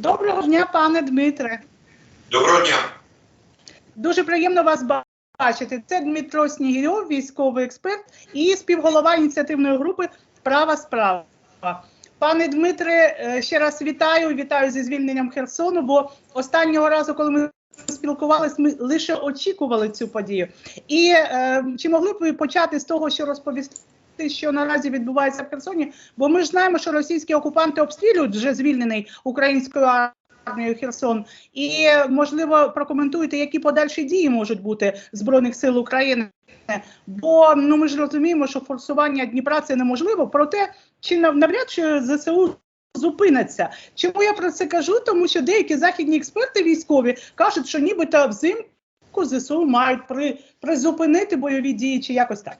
Доброго дня, пане Дмитре. Доброго дня. Дуже приємно вас бачити. Це Дмитро Снігирьов, військовий експерт і співголова ініціативної групи Права справа. Пане Дмитре, е, ще раз вітаю. Вітаю зі звільненням Херсону. Бо останнього разу, коли ми спілкувалися, ми лише очікували цю подію. І е, чи могли б ви почати з того, що розповісти? Що наразі відбувається в Херсоні, бо ми ж знаємо, що російські окупанти обстрілюють вже звільнений українською армією Херсон, і можливо прокоментуєте, які подальші дії можуть бути збройних сил України. Бо ну ми ж розуміємо, що форсування Дніпра це неможливо. Проте чи навряд чи ЗСУ зупиниться? Чому я про це кажу? Тому що деякі західні експерти військові кажуть, що нібито взимку ЗСУ мають при призупинити бойові дії чи якось так.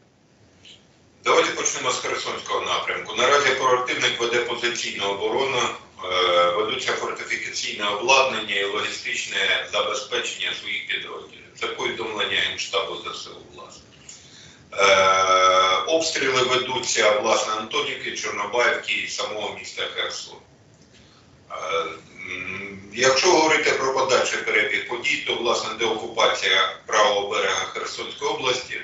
Давайте почнемо з Херсонського напрямку. Наразі противник веде позиційну оборону, е, ведуться фортифікаційне обладнання і логістичне забезпечення своїх підрозділів. Це повідомлення Генштабу ЗСУ, власне. Е, обстріли ведуться власне Антонівки, Чорнобаївки і самого міста Херсон. Е, Якщо говорити про подальший перебіг подій, то власне деокупація правого берега Херсонської області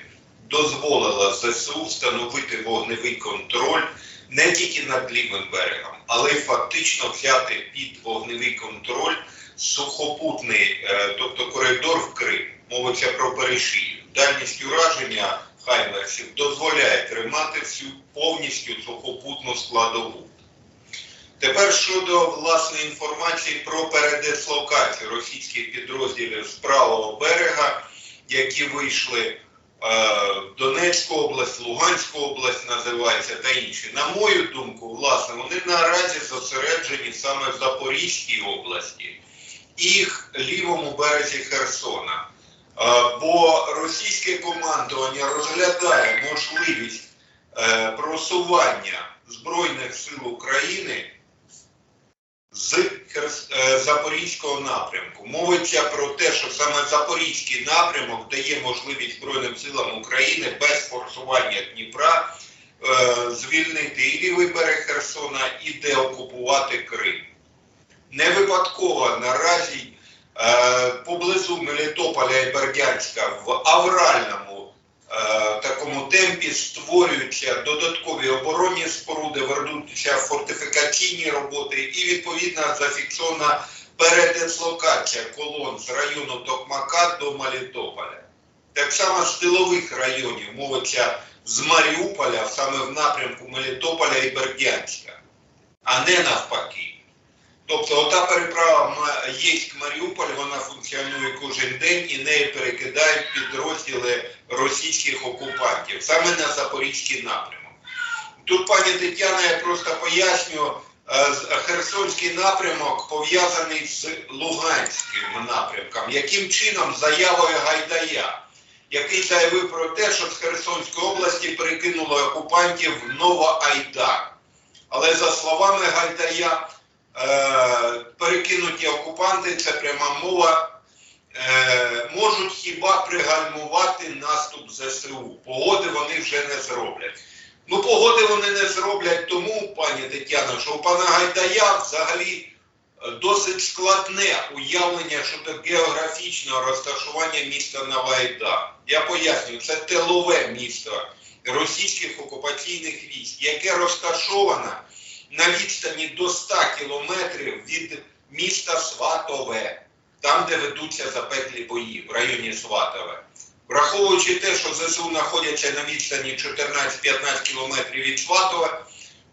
дозволила ЗСУ встановити вогневий контроль не тільки над лівим берегом, але й фактично взяти під вогневий контроль сухопутний, е, тобто коридор в Крим. Мовиться про перешию. Дальність ураження хаймерсів дозволяє тримати всю повністю сухопутну складову. Тепер щодо власної інформації про передислокацію російських підрозділів з правого берега, які вийшли е, в Донецьку область, Луганську область називається та інші. На мою думку, власне, вони наразі зосереджені саме в Запорізькій області і лівому березі Херсона. Е, Бо російське командування розглядає можливість е, просування Збройних сил України з е, Запорізького напрямку. Мовиться про те, що саме Запорізький напрямок дає можливість Збройним силам України без форсування Дніпра е, звільнити і лівий берег Херсона і деокупувати Крим. Не випадково наразі е, поблизу Мелітополя і Бердянська в авральному такому темпі створюються додаткові оборонні споруди, ведуться фортифікаційні роботи і відповідно зафіксована передислокація колон з району Токмака до Мелітополя. Так само з тилових районів мовиться з Маріуполя саме в напрямку Мелітополя і Бердянська, а не навпаки. Тобто ота переправа Ма- Єськ-Маріуполь, вона функціонує кожен день і нею перекидають підрозділи російських окупантів саме на Запорізький напрямок. Тут, пані Тетяна, я просто поясню, е, Херсонський напрямок пов'язаний з Луганським напрямком. Яким чином заявою Гайдая, який заявив про те, що з Херсонської області перекинули окупантів Новоайдар. Але за словами Гайдая, перекинуті окупанти, це пряма мова, е, можуть хіба пригальмувати наступ ЗСУ. Погоди вони вже не зроблять. Ну, погоди вони не зроблять тому, пані Тетяно, що у пана Гайдая взагалі е, досить складне уявлення щодо географічного розташування міста Новоайдар. Я пояснюю, це тилове місто російських окупаційних військ, яке розташоване на відстані до 100 кілометрів від міста Сватове, там, де ведуться запеклі бої в районі Сватове. Враховуючи те, що ЗСУ знаходяться на відстані 14-15 кілометрів від Сватова,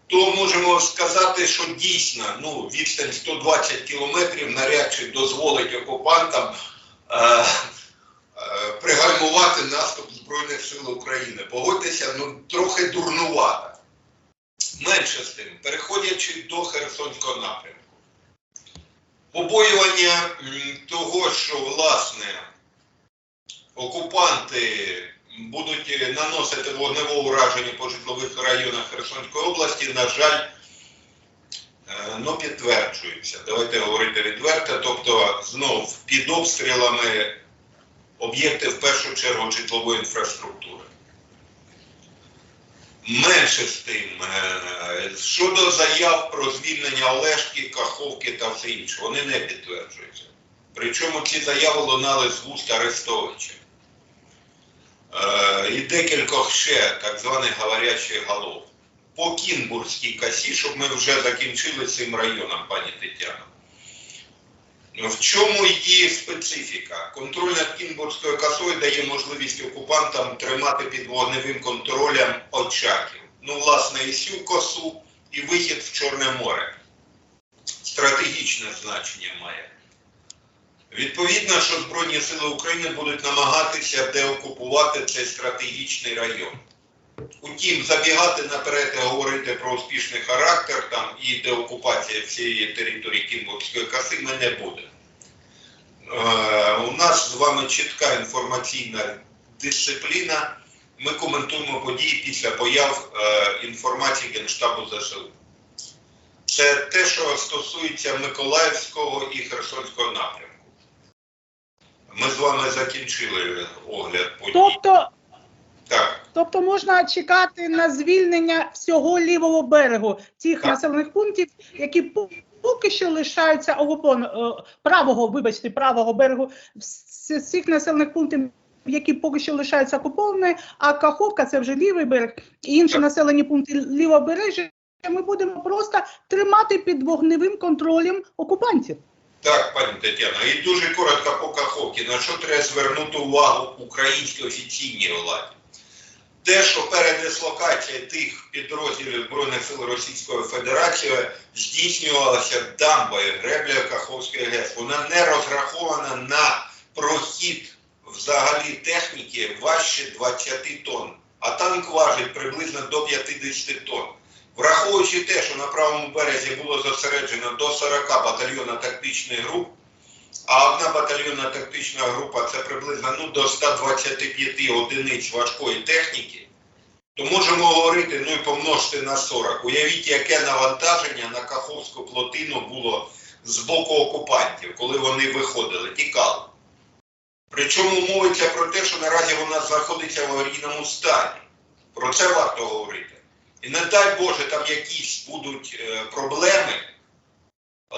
то можемо сказати, що дійсно ну, відстань 120 кілометрів навряд чи дозволить окупантам е, е, пригальмувати наступ Збройних сил України. Погодьтеся, ну трохи дурнувато. Менше з тим, переходячи до Херсонського напрямку, побоювання того, що власне окупанти будуть наносити вогневе ураження по житлових районах Херсонської області, на жаль, е, ну, підтверджуються. Давайте говорити відверто. Тобто, знов під обстрілами об'єкти в першу чергу житлової інфраструктури. Менше з тим, е, щодо заяв про звільнення Олешки, Каховки та все інше, вони не підтверджуються. Причому ці заяви лунали з вуст Арестовича. Е, і декількох ще так званих говорячих голов. По Кінбурзькій касі, щоб ми вже закінчили цим районом, пані Тетяно. В чому її специфіка? Контроль над Кінбурзькою косою дає можливість окупантам тримати під вогневим контролем очаків. Ну, власне, і цю косу, і вихід в Чорне море. Стратегічне значення має. Відповідно, що Збройні Сили України будуть намагатися деокупувати цей стратегічний район. Утім, забігати наперед і говорити про успішний характер там і деокупація всієї території Кінбурзької коси ми не будемо. Е, у нас з вами чітка інформаційна дисципліна. Ми коментуємо події після появ е, інформації Генштабу ЗСУ. Це те, що стосується Миколаївського і Херсонського напрямку. Ми з вами закінчили огляд подій. Так. тобто можна чекати на звільнення всього лівого берегу цих Так. населених пунктів, які поки що лишаються окупон е, правого, вибачте, правого берегу з населених пунктів. Які поки що лишаються окупованими, а Каховка це вже лівий берег, і інші Так. населені пункти лівобережжя. Ми будемо просто тримати під вогневим контролем окупантів. Так, пані Тетяно, і дуже коротко по Каховці. На що треба звернути увагу українській офіційній владі? Те, що передислокація тих підрозділів Збройних сил Російської Федерації здійснювалася дамбою греблею Каховської ГЕС, вона не розрахована на прохід взагалі техніки важче 20 тонн, а танк важить приблизно до 50 тонн. Враховуючи те, що на правому березі було зосереджено до 40 батальйонів тактичних груп, а одна батальйонна тактична група це приблизно ну, до 125 одиниць важкої техніки, то можемо говорити, ну і помножити на 40. Уявіть, яке навантаження на Каховську плотину було з боку окупантів, коли вони виходили, тікали. Причому мовиться про те, що наразі вона знаходиться в аварійному стані. Про це варто говорити. І не дай Боже, там якісь будуть е, проблеми,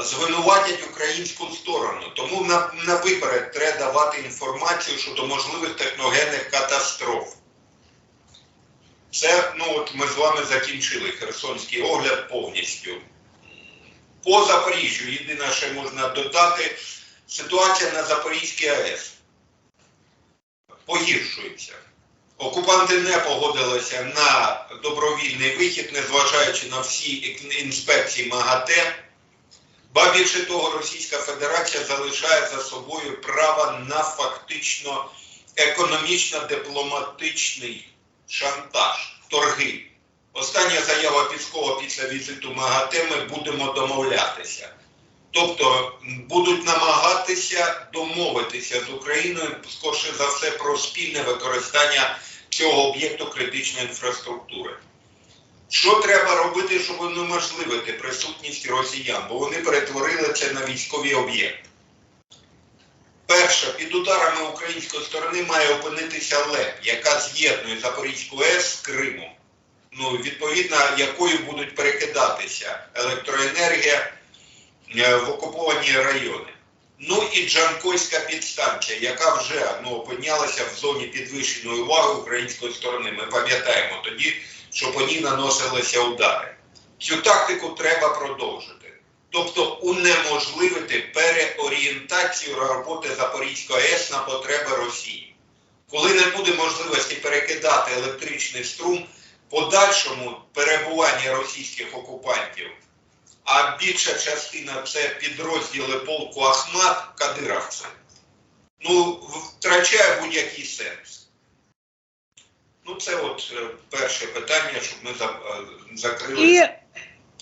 звинуватять українську сторону. Тому на, на виперед треба давати інформацію щодо можливих техногенних катастроф. Це, ну от ми з вами закінчили Херсонський огляд повністю. По Запоріжжю єдине, що можна додати, ситуація на Запорізькій АЕС погіршується. Окупанти не погодилися на добровільний вихід, незважаючи на всі інспекції МАГАТЕ. Ба більше того, Російська Федерація залишає за собою право на фактично економічно-дипломатичний шантаж, торги. Остання заява Піскова після візиту МАГАТЕ ми будемо домовлятися. Тобто будуть намагатися домовитися з Україною, скорше за все, про спільне використання цього об'єкту критичної інфраструктури. Що треба робити, щоб унеможливити присутність росіян? Бо вони перетворили це на військові об'єкти. Перше, під ударами української сторони має опинитися ЛЕП, яка з'єднує Запорізьку АЕС з Кримом. Ну, відповідно, якою будуть перекидатися електроенергія е, в окуповані райони. Ну і Джанкойська підстанція, яка вже ну, опинялася в зоні підвищеної уваги української сторони. Ми пам'ятаємо тоді, що по ній наносилися удари. Цю тактику треба продовжити. Тобто унеможливити переорієнтацію роботи Запорізької АЕС на потреби Росії. Коли не буде можливості перекидати електричний струм, подальшому перебування російських окупантів а більша частина це підрозділи полку Ахмат Кадировці, ну, втрачає будь-який сенс. Ну, це от е, перше питання, щоб ми е, закрили. І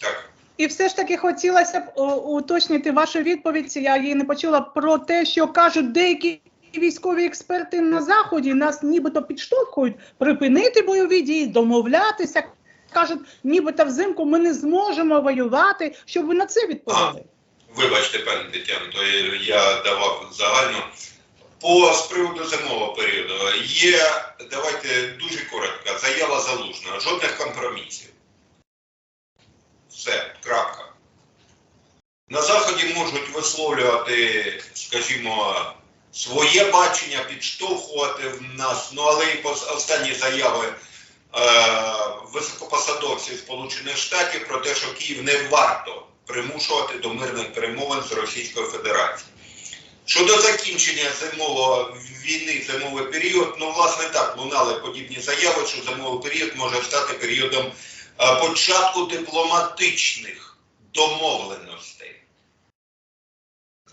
Так. І все ж таки хотілося б уточнити вашу відповідь. Я її не почула про те, що кажуть деякі військові експерти на заході нас нібито підштовхують припинити бойові дії, домовлятися. Кажуть, нібито взимку ми не зможемо воювати. Щоб ви на це відповіли? Вибачте, пане Тетяно, то я давав загально. По з приводу зимового періоду є, давайте дуже коротко, заява залужна, жодних компромісів. Все, крапка. На Заході можуть висловлювати, скажімо, своє бачення, підштовхувати в нас, ну але і останні заяви е, високопосадовців Сполучених Штатів про те, що Київ не варто примушувати до мирних перемовин з Російською Федерацією. Щодо закінчення зимового війни, зимовий період, ну власне так лунали подібні заяви, що зимовий період може стати періодом е, початку дипломатичних домовленостей.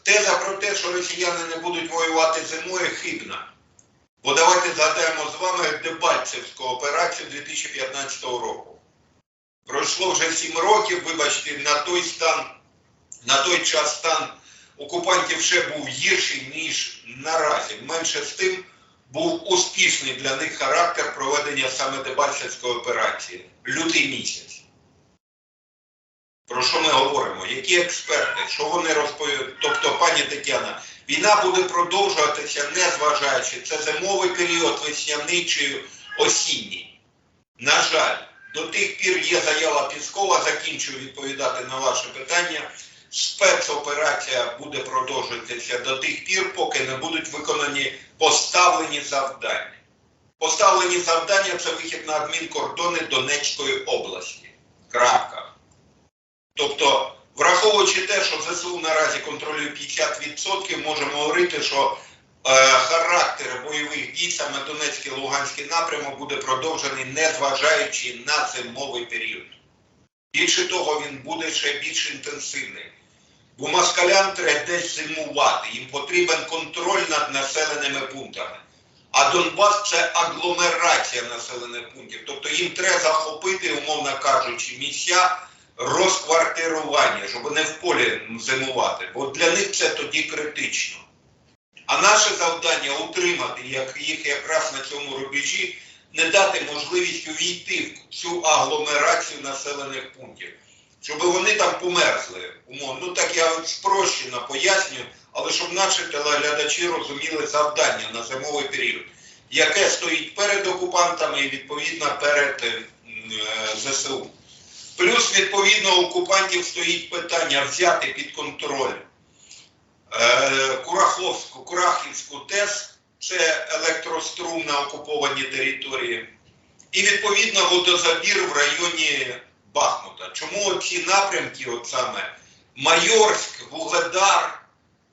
Теза про те, що росіяни не будуть воювати зимою, хибна. Бо давайте згадаємо з вами Дебальцевську операцію 2015 року. Пройшло вже 7 років, вибачте, на той стан, на той час стан окупантів ще був гірший, ніж наразі. Менше з тим був успішний для них характер проведення саме Дебальцевської операції. Лютий місяць. Про що ми говоримо? Які експерти? Що вони розповідають? Тобто, пані Тетяна, війна буде продовжуватися, не зважаючи, це зимовий період, весняний чи осінній. На жаль, до тих пір є заява Піскова, закінчую відповідати на ваше питання. Спецоперація буде продовжуватися до тих пір, поки не будуть виконані поставлені завдання. Поставлені завдання це вихід на адмінкордони Донецької області. Крапка. Тобто, враховуючи те, що ЗСУ наразі контролює 50%, можемо говорити, що е, характер бойових дій саме Донецький Луганський напрямок буде продовжений, незважаючи на зимовий період. Більше того, він буде ще більш інтенсивний. Бо москалям треба десь зимувати, їм потрібен контроль над населеними пунктами. А Донбас це агломерація населених пунктів. Тобто їм треба захопити, умовно кажучи, місця розквартирування, щоб не в полі зимувати. Бо для них це тоді критично. А наше завдання утримати як, їх якраз на цьому рубежі, не дати можливість увійти в цю агломерацію населених пунктів, щоб вони там померзли. Умовно. Ну так я спрощено пояснюю, але щоб наші телеглядачі розуміли завдання на зимовий період, яке стоїть перед окупантами і відповідно перед е, е, ЗСУ. Плюс, відповідно, окупантів стоїть питання взяти під контроль е, Кураховську, Курахівську ТЕС, це електрострум на окупованій території, і відповідно водозабір в районі Бахмута. Чому ці напрямки, от саме Майорськ, Вугледар,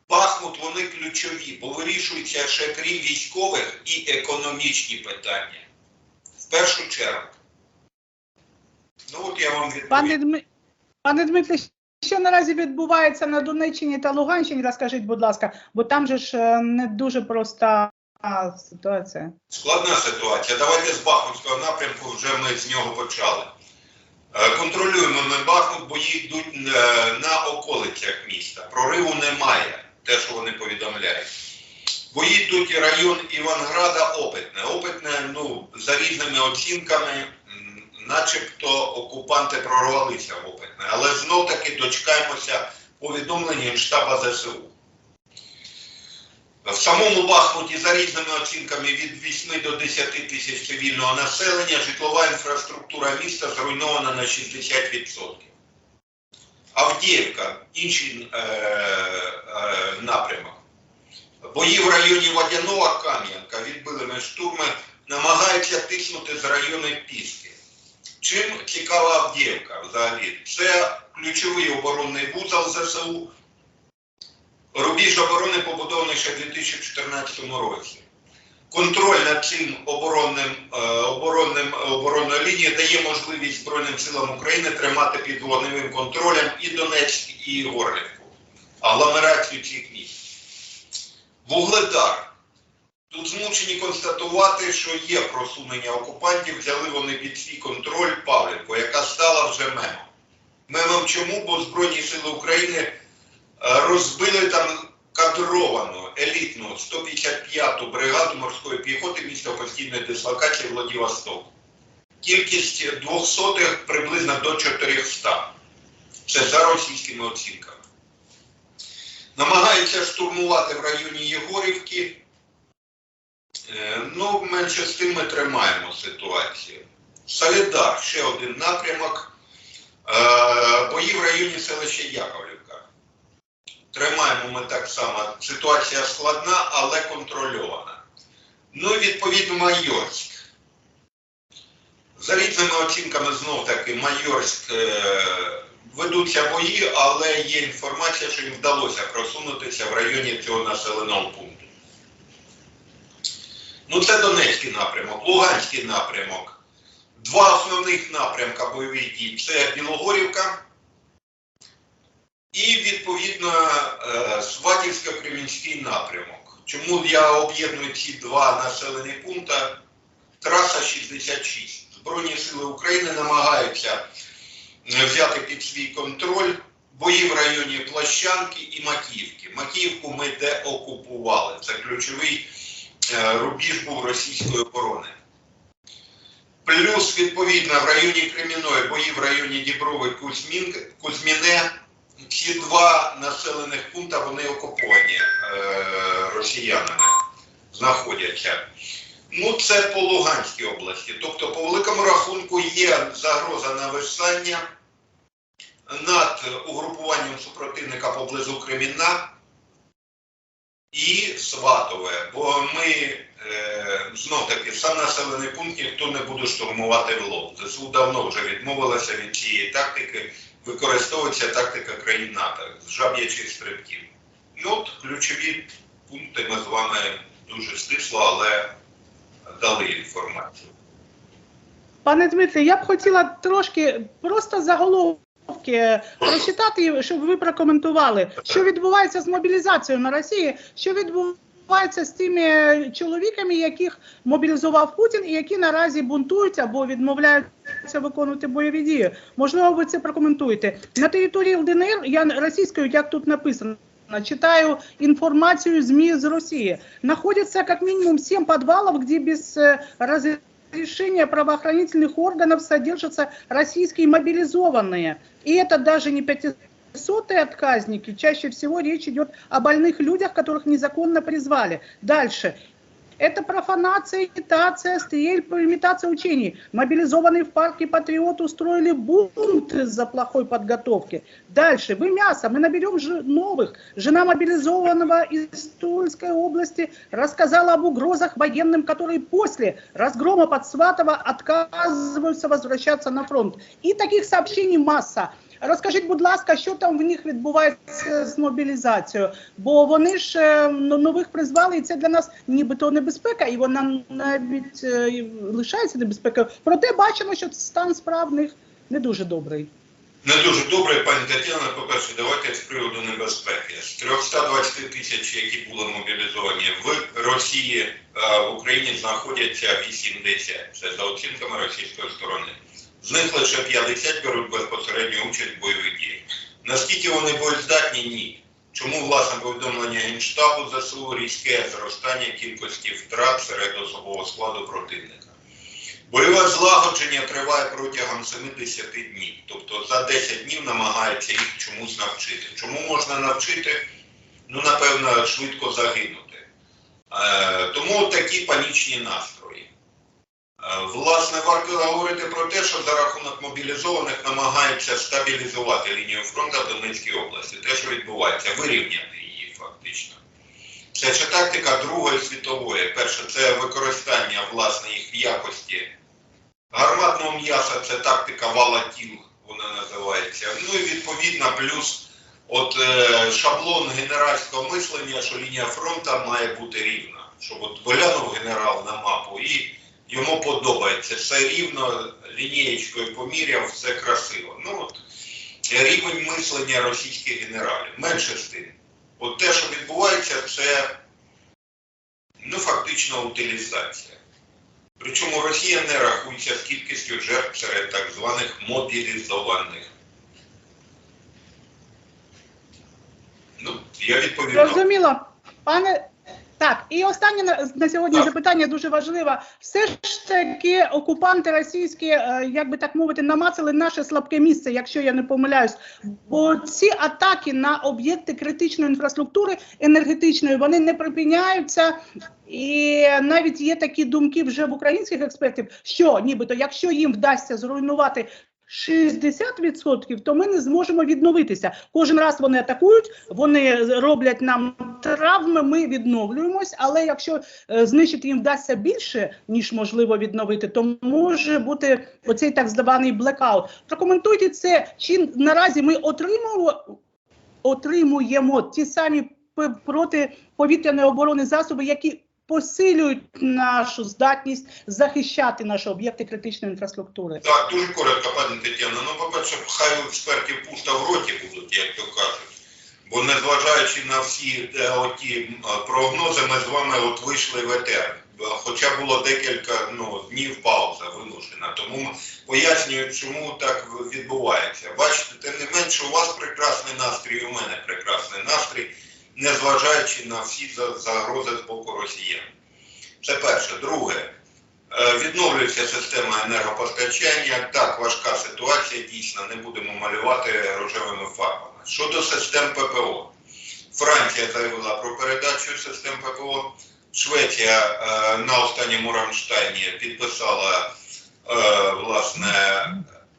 Бахмут, вони ключові, бо вирішуються ще крім військових і економічні питання. В першу чергу. Ну от я вам відповім. Пане, Дми... Пане що наразі відбувається на Донеччині та Луганщині, розкажіть, будь ласка, бо там же ж е, не дуже проста ситуація. Складна ситуація. Давайте з Бахмутського напрямку вже ми з нього почали. Е, Контролюємо ми Бахмут, бої йдуть е, на околицях міста. Прориву немає, те, що вони повідомляють. Бої йдуть і район Іванграда Опитне. Опитне, ну, за різними оцінками, начебто окупанти прорвалися в Опитне. Але знов таки дочекаємося повідомлення штаба ЗСУ. В самому Бахмуті за різними оцінками від 8 до 10 тисяч цивільного населення житлова інфраструктура міста зруйнована на 60%. Авдіївка, інший е, е, напрямок. Бої в районі Водяного Кам'янка відбили ми штурми, намагаються тиснути з району Піски. Чим цікава Авдіївка взагалі? Це ключовий оборонний вузол ЗСУ, Рубіж оборони побудований ще в 2014 році. Контроль над цим оборонним, е, оборонним оборонною лінією дає можливість Збройним силам України тримати під вогневим контролем і Донецьк, і Горлівку, агломерацію цих міст. Вугледар. Тут змушені констатувати, що є просунення окупантів, взяли вони під свій контроль Павлівку, яка стала вже мемом. Мемом чому? Бо Збройні сили України е, розбили там кадровану елітну 155-ту бригаду морської піхоти міста постійної дислокації Владивосток. Кількість двохсотих приблизно до 400. Це за російськими оцінками. Намагаються штурмувати в районі Єгорівки, Е, Ну, менше з тим ми тримаємо ситуацію. Солідар, ще один напрямок. Е, Бої в районі селища Яковлівка. Тримаємо ми так само. Ситуація складна, але контрольована. Ну і відповідно Майорськ. За різними оцінками знов таки Майорськ е, ведуться бої, але є інформація, що їм вдалося просунутися в районі цього населеного пункту. Ну, це Донецький напрямок, Луганський напрямок. Два основних напрямка бойових дій це Білогорівка і, відповідно, е, Сватівсько-Кремінський напрямок. Чому я об'єдную ці два населені пункти? Траса 66. Збройні сили України намагаються е, взяти під свій контроль бої в районі Плащанки і Макіївки. Макіївку ми деокупували. Це ключовий е, рубіж був російської оборони. Плюс, відповідно, в районі Креміної, бої в районі Діброви, Кузьмін, Кузьміне. Ці два населених пункти вони окуповані е, росіянами, знаходяться. Ну, це по Луганській області. Тобто, по великому рахунку, є загроза нависання над угрупуванням супротивника поблизу Кремінна і Сватове. Бо ми е, знов таки сам населений пункт ніхто не буде штурмувати в лоб. ЗСУ давно вже відмовилася від цієї тактики. Використовується тактика країн НАТО з жаб'ячих стрибків. Ну, от ключові пункти ми з вами дуже стисло, але дали інформацію. Пане Дмитре, я б хотіла трошки просто заголовки прочитати, щоб ви прокоментували, що відбувається з мобілізацією на Росії, що відбувається з тими чоловіками, яких мобілізував Путін, і які наразі бунтують або відмовляються виконувати бойові дії. Можливо, ви це прокоментуєте. На території ЛДНР я російською, як тут написано. Читаю информацию СМИ из России. Находится как минимум 7 подвалов, где без э, разрешения правоохранительных органов содержатся российские мобилизованные. И это даже не 500-е отказники. Чаще всего речь идет о больных людях, которых незаконно призвали. Дальше. Это профанация, имитация стрельб, имитация учений. Мобилизованные в парке Патриот устроили бунт из-за плохой подготовки. Дальше. Вы мясо. Мы наберем же новых. Жена мобилизованного из Тульской области рассказала об угрозах военным, которые после разгрома под Сватово отказываются возвращаться на фронт. И таких сообщений масса. Розкажіть, будь ласка, що там в них відбувається з мобілізацією? Бо вони ж е, ну, нових призвали, і це для нас нібито небезпека, і вона навіть е, лишається небезпекою. Проте бачимо, що стан справ в них не дуже добрий. Не дуже добре, пані Тетяна. По-перше, давайте з приводу небезпеки. З 320 тисяч, які були мобілізовані в Росії, е, в Україні знаходяться 80. Це за оцінками російської сторони. З них лише 50 беруть безпосередню участь в бойових діях. Наскільки вони боєздатні? Ні. Чому власне повідомлення Генштабу ЗСУ різке зростання кількості втрат серед особового складу противника? Бойове злагодження триває протягом 70 днів, тобто за 10 днів намагається їх чомусь навчити. Чому можна навчити? Ну, напевно, швидко загинути. Е, тому такі панічні настрої. Е, власне, варто говорити про те, що за рахунок мобілізованих намагаються стабілізувати лінію фронту в Донецькій області. Те, що відбувається, вирівняти її фактично. Це ще тактика Другої світової. Перше, це використання власне їх якості гарматного м'яса, це тактика вала тіл, вона називається. Ну і відповідно, плюс от е, шаблон генеральського мислення, що лінія фронту має бути рівна. Щоб от глянув генерал на мапу і йому подобається все рівно, лінієчкою поміряв, все красиво. Ну от рівень мислення російських генералів. Менше з тим. От те, що відбувається, це ну, фактично утилізація. Причому Росія не рахується з кількістю жертв серед так званих мобілізованих. Ну, я відповідав. Зрозуміло. Пане, Так, і останнє на, на сьогодні запитання дуже важливе. Все ж таки окупанти російські, е, як би так мовити, намацали наше слабке місце, якщо я не помиляюсь. Бо ці атаки на об'єкти критичної інфраструктури енергетичної вони не припиняються. І навіть є такі думки вже в українських експертів, що нібито, якщо їм вдасться зруйнувати 60%, то ми не зможемо відновитися. Кожен раз вони атакують, вони роблять нам травми, ми відновлюємось. Але якщо е, знищити їм вдасться більше, ніж можливо відновити, то може бути оцей так званий блекаут. Прокоментуйте це. Чи наразі ми отримуємо, отримуємо ті самі протиповітряної оборони засоби, які посилюють нашу здатність захищати наші об'єкти критичної інфраструктури. Так, дуже коротко, пані Тетяно. Ну, по-перше, хай у експертів пуста в роті будуть, як то кажуть. Бо незважаючи на всі е, оті е, прогнози, ми з вами от вийшли в етер. Хоча було декілька ну, днів пауза вимушена. Тому пояснюю, чому так відбувається. Бачите, тим не менше, у вас прекрасний настрій, у мене прекрасний настрій, незважаючи на всі загрози з боку росіян. Це перше. Друге, Е, Відновлюється система енергопостачання. Так, важка ситуація, дійсно, не будемо малювати рожевими фарбами. Щодо систем ППО, Франція заявила про передачу систем ППО. Швеція е, на останньому Рамштайні підписала е, власне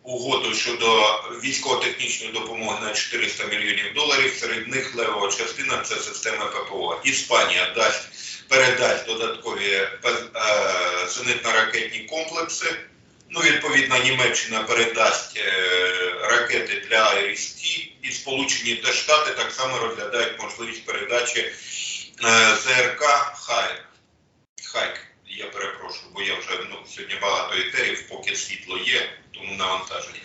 угоду щодо військово-технічної допомоги на 400 мільйонів доларів. Серед них левова частина це система ППО. Іспанія дасть передасть додаткові е, зенитно-ракетні комплекси. Ну, відповідно, Німеччина передасть е, ракети для Айріс-Ті і Сполучені та Штати так само розглядають можливість передачі е, ЗРК Хайк. Хайк. Я перепрошую, бо я вже ну, сьогодні багато етерів, поки світло є, тому навантажені.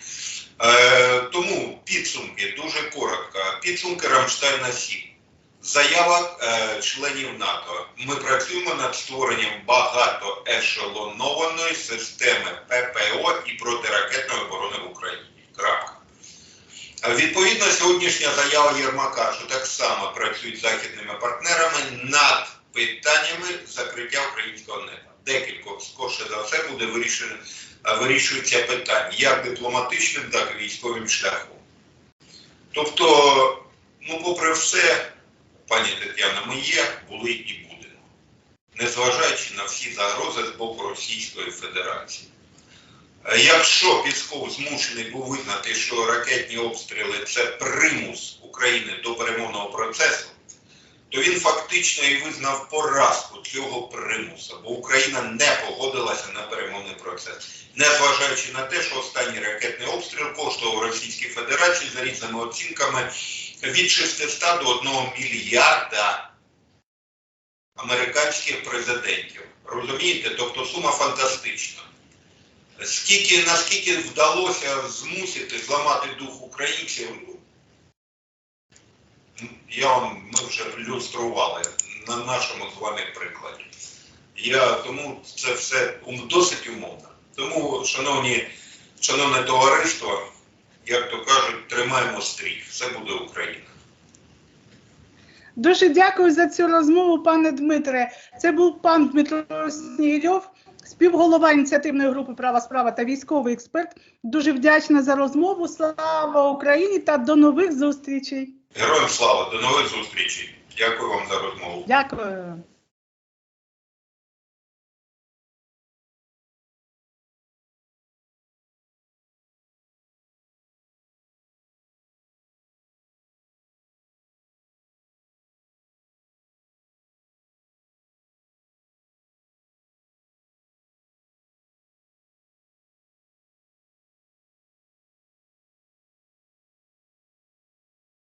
Е, тому підсумки дуже коротко. Підсумки Рамштайна 7. Заява е, членів НАТО. Ми працюємо над створенням багатоешелонованої системи ППО і протиракетної оборони в Україні. Крапка. Е, Відповідно, сьогоднішня заява Єрмака, що так само працюють з західними партнерами над питаннями закриття українського неба. Декілька скорше за все буде вирішено, вирішується питання як дипломатичним, так і військовим шляхом. Тобто, ну, попри все, пані Тетяна, ми є, були і будемо, незважаючи на всі загрози з боку Російської Федерації. Якщо Пісков змушений був визнати, що ракетні обстріли це примус України до перемовного процесу, то він фактично і визнав поразку цього примусу, бо Україна не погодилася на перемовний процес, незважаючи на те, що останній ракетний обстріл коштував Російській Федерації за різними оцінками від 600 до 1 мільярда американських президентів. Розумієте? Тобто сума фантастична. Скільки, наскільки вдалося змусити зламати дух українців, ну, я вам ми вже ілюстрували на нашому з вами прикладі. Я тому це все досить умовно. Тому, шановні, шановне товариство, як то кажуть, тримаємо стрій. Все буде Україна. Дуже дякую за цю розмову, пане Дмитре. Це був пан Дмитро Снігирьов, співголова ініціативної групи Права справа та військовий експерт. Дуже вдячна за розмову. Слава Україні та до нових зустрічей. Героям слава, до нових зустрічей. Дякую вам за розмову. Дякую.